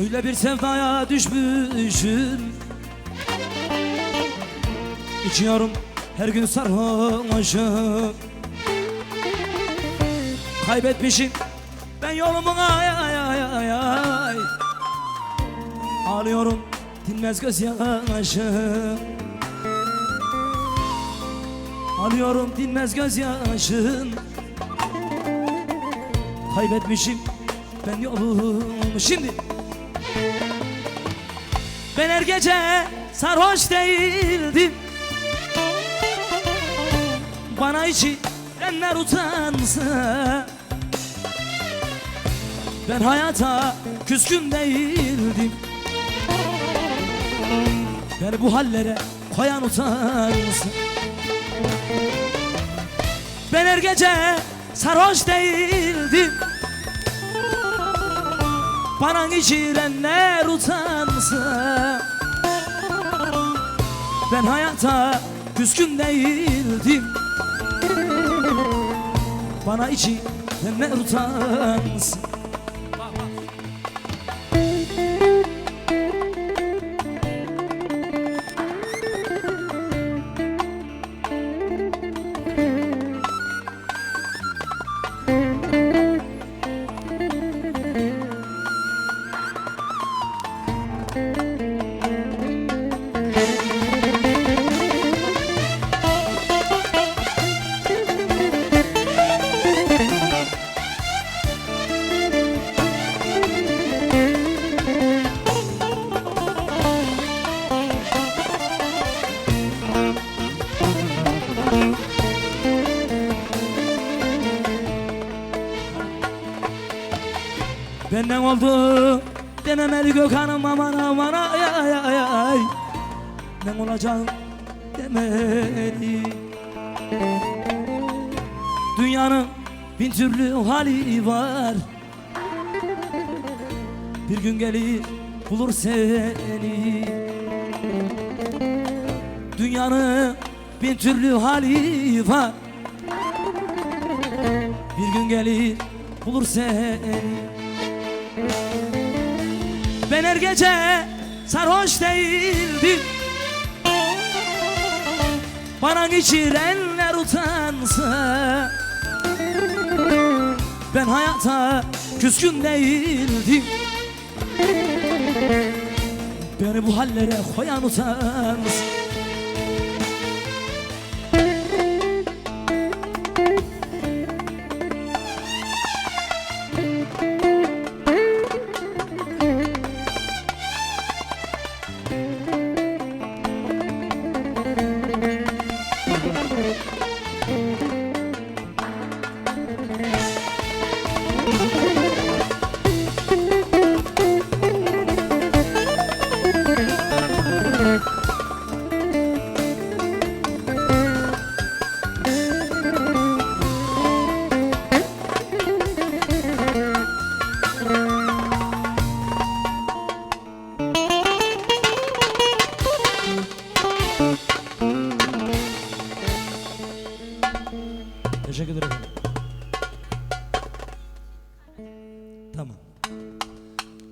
Öyle bir sevdaya düşmüşüm. İçiyorum her gün sarhoşum. Kaybetmişim ben yolumu ay ay ay ay ay. Ağlıyorum dinmez gözyaşım Ağlıyorum dinmez gözyaşım Kaybetmişim ben yolumu. Şimdi Ben her gece sarhoş değildim. Bana içirenler utansa Ben hayata küskün değildim. Beni bu hallere koyan utansın Ben her gece sarhoş değildim Bana içirenler utansın. Ben hayata küskün değildim. Bana içirenler utansın Benden oldu dememeli Gökhan'ım aman aman ay ay ay ay. Ben olacağım demeli. Dünyanın bin türlü hali var. Bir gün gelir bulur seni. Dünyanın bin türlü hali var. Bir gün gelir bulur seni ben her gece sarhoş değildim Bana geçirenler utansa Ben hayata küskün değildim. Beni bu hallere koyan utansın Teşekkür ederim.